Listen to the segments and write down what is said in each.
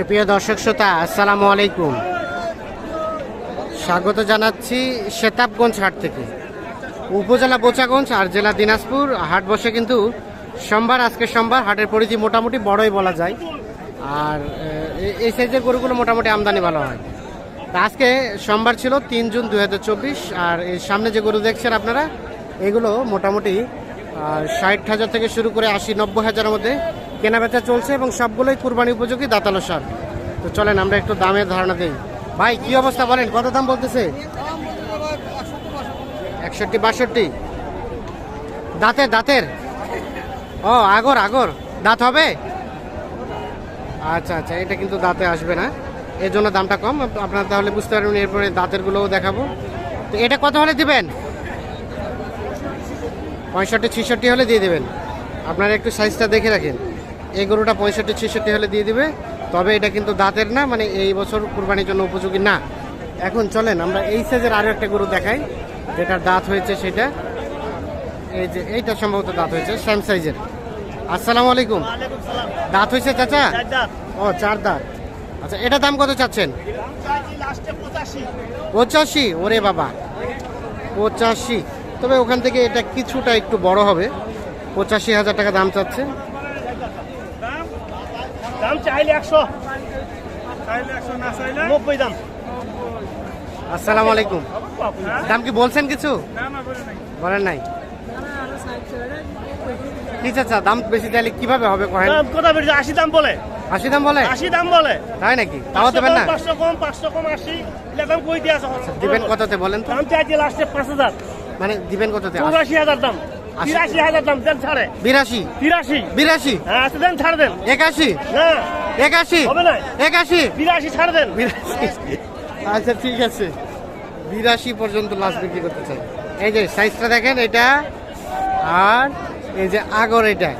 সুপ্রিয় দর্শক শ্রোতা, আসসালামু আলাইকুম। স্বাগত জানাচ্ছি শেতাবগঞ্জ হাট থেকে। উপজেলা বোচাগঞ্জ আর জেলা দিনাজপুর হাট বসে কিন্তু সোমবার, আজকে সোমবার হাটের পরিধি মোটামুটি বড়ই বলা যায়। আর এই সাইজের গরুগুলো মোটামুটি আমদানি ভালো হয়। আজকে সোমবার ছিল তিন জুন দু হাজার চব্বিশ, আর এর সামনে যে গরু দেখছেন আপনারা, এগুলো মোটামুটি ষাট হাজার থেকে শুরু করে আশি, নব্বই হাজারের মধ্যে কেনাবেচা চলছে এবং সবগুলোই কুরবানি উপযোগী দাতালো সার তো চলেন, আমরা একটু দামের ধারণা দিই। ভাই, কি অবস্থা বলেন? কত দাম বলতেছে? একষট্টি, বাষট্টি। দাঁতের দাঁতের? ও, আগর আগর। দাঁত হবে? আচ্ছা আচ্ছা এটা কিন্তু দাঁতে আসবে না। এর জন্য দামটা কম। আপ- আপনারা তাহলে বুঝতে পারবেন, এরপরে দাঁতের গুলোও দেখাবো। তো এটা কত হলে দিবেন? পঁয়ষট্টি, ছিষট্টি হলে দিয়ে দেবেন। আপনারা একটু সাইজটা দেখে রাখেন। এই গরুটা পঁয়ষট্টি ছিষট্টি হলে দিয়ে দিবে। তবে এটা কিন্তু দাঁতের না মানে এই বছর কুরবানির জন্য উপযোগী না। এখন চলেন আমরা এই সাইজের আরও একটা গরু দেখাই যেটার দাঁত হয়েছে সেটা। এই যে এইটা সম্ভবত দাঁত হয়েছে শ্যাম সাইজের আসসালামু আলাইকুম। দাঁত হয়েছে চাচা? ও চার দাঁত। আচ্ছা এটা দাম কত চাচ্ছেন? পঁচাশি? ওরে বাবা। পঁচাশি। তবে ওখান থেকে এটা কিছুটা একটু বড় হবে। পঁচাশি হাজার টাকা দাম চাচ্ছে। দাম চাইলে একশো। নব্বই দাম। আসসালামু আলাইকুম। দাম কি বলছেন কিছু? বলেন নাই। কি চাচা দাম বেশি চাইলে কীভাবে হবে কথা আশি দাম বলে। আশি দাম বলে? আশি দাম বলে। তাই নাকি? তাও দেবেন না? পাঁচশো কম পাঁচশো কম আশি। দাম কই দিয়ে আছে দিবেন কততে বলেন তো? দাম চাইছে লাস্টে পাঁচ হাজার। মানে দিবেন কততে? চৌরাশি হাজার দাম। তিরাশি হাজার দাম দেন ছাড়ে। বিরাশি। তিরাশি। বিরাশি। হ্যাঁ আচ্ছা দেন ছাড় দেন। একাশি। না একাশি। হবে না। একাশি। বিরাশি ছাড় দেন। বিরাশি। আচ্ছা ঠিক আছে। বিরাশি পর্যন্ত লাস্ট বিক্রি করতে চাই। এই যে সাইজটা দেখেন এটা। আর এই যে আগর এটা।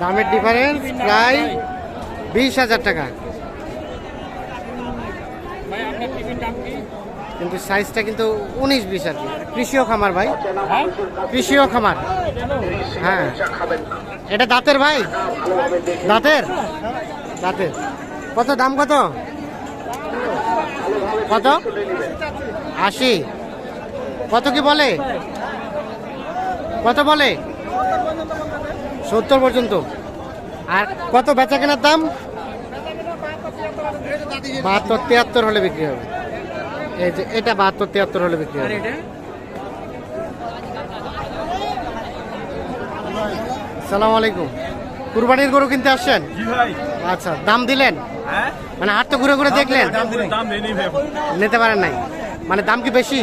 দামের ডিফারেন্স প্রায় বিশ হাজার টাকা। কিন্তু সাইজটা কিন্তু উনিশ বিশ আর কি। কৃষিও খামার ভাই। কৃষিও খামার। হ্যাঁ। এটা দাঁতের ভাই? দাঁতের? দাঁতের। কত দাম কত? কত? আশি। কত কি বলে? কত বলে? সত্তর পর্যন্ত। আর কত বেচা কেনার দাম? বাহাত্তর তিয়াত্তর হলে বিক্রি হবে। এই যে এটা বাহাত্তর তিয়াত্তর হলে বিক্রি হবে। সালাম আলাইকুম। কুরবানির গরু কিনতে আসছেন? আচ্ছা দাম দিলেন? হ্যাঁ? মানে হাট তো ঘুরে ঘুরে দেখলেন। নিতে পারেন নাই। মানে দাম কি বেশি?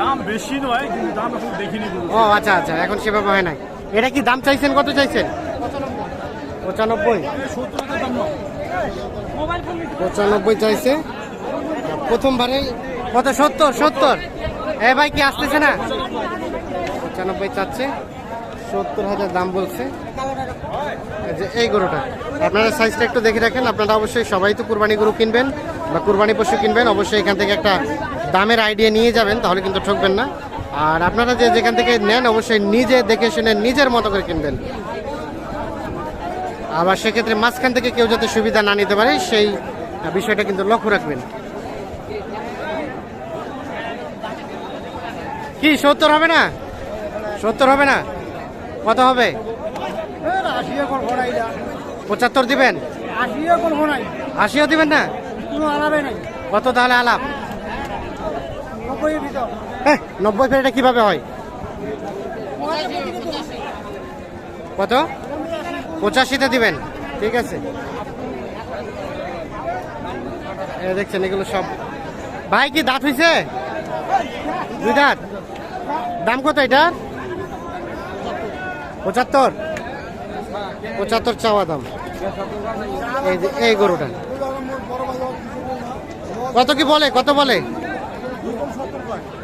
দাম বেশি নয় কিন্তু দাম এখন দেখিনি ও আচ্ছা আচ্ছা এখন সেভাবে হয় নাই। এটা কি দাম চাইছেন? কত চাইছেন? পঁচানব্বই। পঁচানব্বই চাইছে। প্রথমবারে কত? সত্তর সত্তর। এ ভাই কি আসতেছে না? পঁচানব্বই চাচ্ছে। সত্তর হাজার দাম বলছে। যে এই গরুটা। আপনারা সাইজটা একটু দেখে রাখেন। আপনারা অবশ্যই সবাই তো কুরবানি গরু কিনবেন বা কুরবানি পশু কিনবেন, অবশ্যই এখান থেকে একটা দামের আইডিয়া নিয়ে যাবেন, তাহলে কিন্তু ঠকবেন না। আর আপনারা যে যেখান থেকে নেন, অবশ্যই নিজে দেখে শুনে নিজের মতো করে কিনবেন। আবার সেক্ষেত্রে মাঝখান থেকে কেউ যাতে সুবিধা না নিতে পারে, সেই বিষয়টা কিন্তু লক্ষ্য রাখবেন। কি সত্তর হবে না? সত্তর হবে না? কত হবে? পঁচাত্তর দিবেন? আশিও দিবেন না? কত তাহলে আলাপ? হ্যাঁ, নব্বই ফের এটা কীভাবে হয়? কত? পঁচাশিতে দিবেন। ঠিক আছে। দেখছেন এগুলো সব ভাই কি দাঁত হয়েছে দুই দাঁত? দাম কত এটা পঁচাত্তর। পঁচাত্তর চাওয়া দাম। এই গরুটা। কত কি বলে? কত বলে?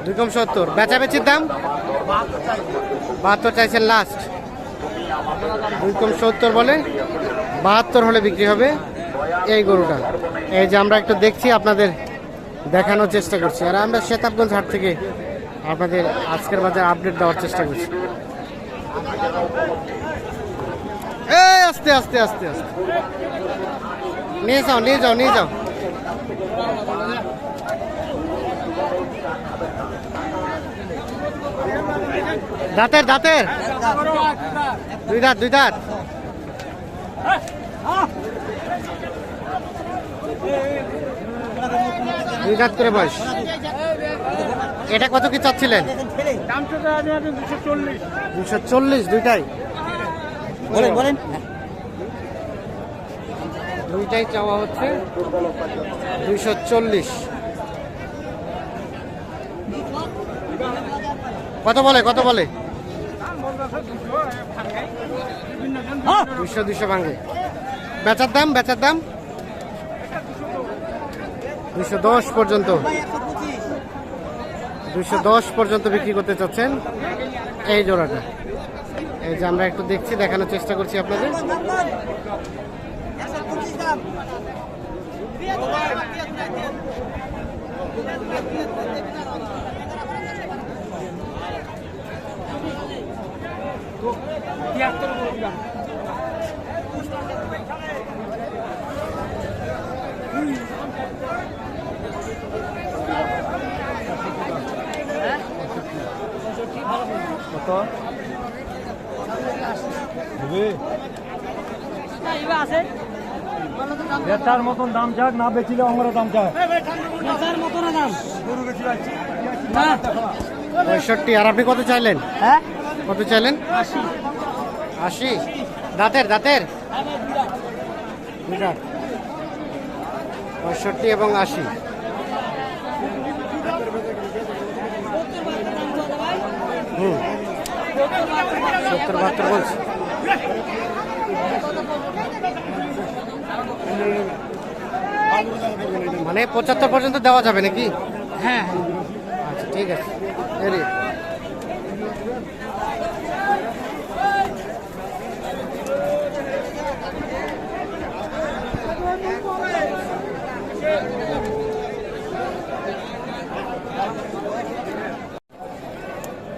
দুই সত্তর। বেচা বেচির দাম? বাহাত্তর চাইছেন লাস্ট দুই সত্তর বলে, বাহাত্তর হলে বিক্রি হবে এই গরুটা। এই যে আমরা একটু দেখছি, আপনাদের দেখানোর চেষ্টা করছি। আর আমরা শেতাবগঞ্জ হাট থেকে আপনাদের আজকের বাজার আপডেট দেওয়ার চেষ্টা করছি। আস্তে আস্তে আস্তে আস্তে। নিয়ে যাও নিয়ে যাও নিয়ে যাও। দাঁতের দাঁতের। দুই দাঁত দুই দাঁত। দুই দাঁত করে বয়স। এটা কত কি চাচ্ছিলেন? দুশো চল্লিশ। দুইটাই? বলেন বলেন। দুইটাই চাওয়া হচ্ছে। দুইশো চল্লিশ। কত বলে কত বলে? দুইশো দুইশো ভাঙে। বেচার দাম বেচার দাম? দুইশো দশ পর্যন্ত। দশ পর্যন্ত বিক্রি করতে চাচ্ছেন এই জোড়াটা। এই যে আমরা একটু দেখছি, দেখানোর চেষ্টা করছি আপনাদের। দেড়টার মতন দাম যাক না বেচিলে আমরা দাম চায় পঁয়ষট্টি আর আপনি কত চাইলেন? হ্যাঁ? কত চাইলেন? আশি। দাঁতের দাঁতের? দুই দাঁত। পঁয়ষট্টি এবং আশি। হুম। সত্তর বাহাত্তর বলছি। মানে পঁচাত্তর পর্যন্ত দেওয়া যাবে নাকি? হ্যাঁ। আচ্ছা ঠিক আছে। এরি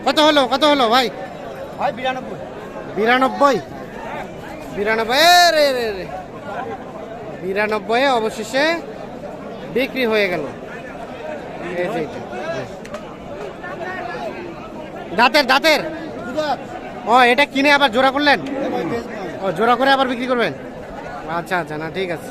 কত হলো কত হলো ভাই? বিরানব্বই। বিরানব্বই? রে রে রে। বিরানব্বই অবশেষে বিক্রি হয়ে গেল। দাঁতের দাঁতের? ও, এটা কিনে আবার জোড়া করলেন? ও, জোড়া করে আবার বিক্রি করবেন? আচ্ছা আচ্ছা না, ঠিক আছে।